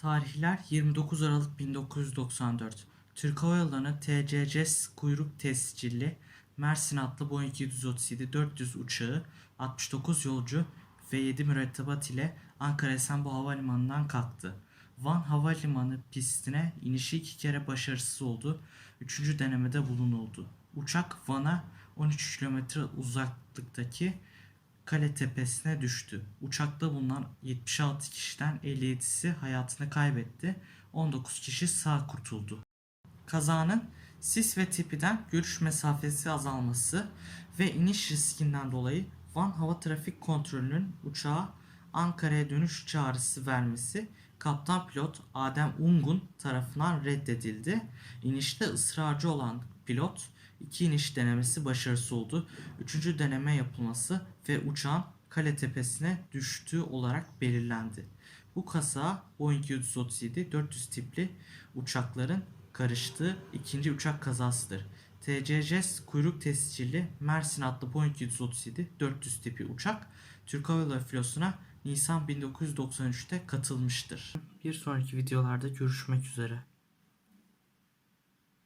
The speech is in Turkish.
Tarihler 29 Aralık 1994. Türk Hava Yolları'nın TCC kuyruk tescilli Mersin adlı Boeing 737-400 uçağı 69 yolcu ve 7 mürettebat ile Ankara Esenboğa Havalimanı'ndan kalktı. Van Havalimanı pistine inişi iki kere başarısız oldu. Üçüncü denemede bulunuldu. Uçak Van'a 13 kilometre uzaklıktaki Kale tepesine düştü. Uçakta bulunan 76 kişiden 57'si hayatını kaybetti. 19 kişi sağ kurtuldu. Kazanın sis ve tipiden görüş mesafesi azalması ve iniş riskinden dolayı Van Hava Trafik Kontrolü'nün uçağa Ankara'ya dönüş çağrısı vermesi kaptan pilot Adem Ungun tarafından reddedildi. İnişte ısrarcı olan pilot iki iniş denemesi başarısız oldu. Üçüncü deneme yapılması ve uçağın kale tepesine düştüğü olarak belirlendi. Bu kaza Boeing 737-400 tipli uçakların karıştığı ikinci uçak kazasıdır. TCC kuyruk tescilli Mersin adlı Boeing 737-400 tipi uçak Türk Hava Yolları filosuna Nisan 1993'te katılmıştır. Bir sonraki videolarda görüşmek üzere.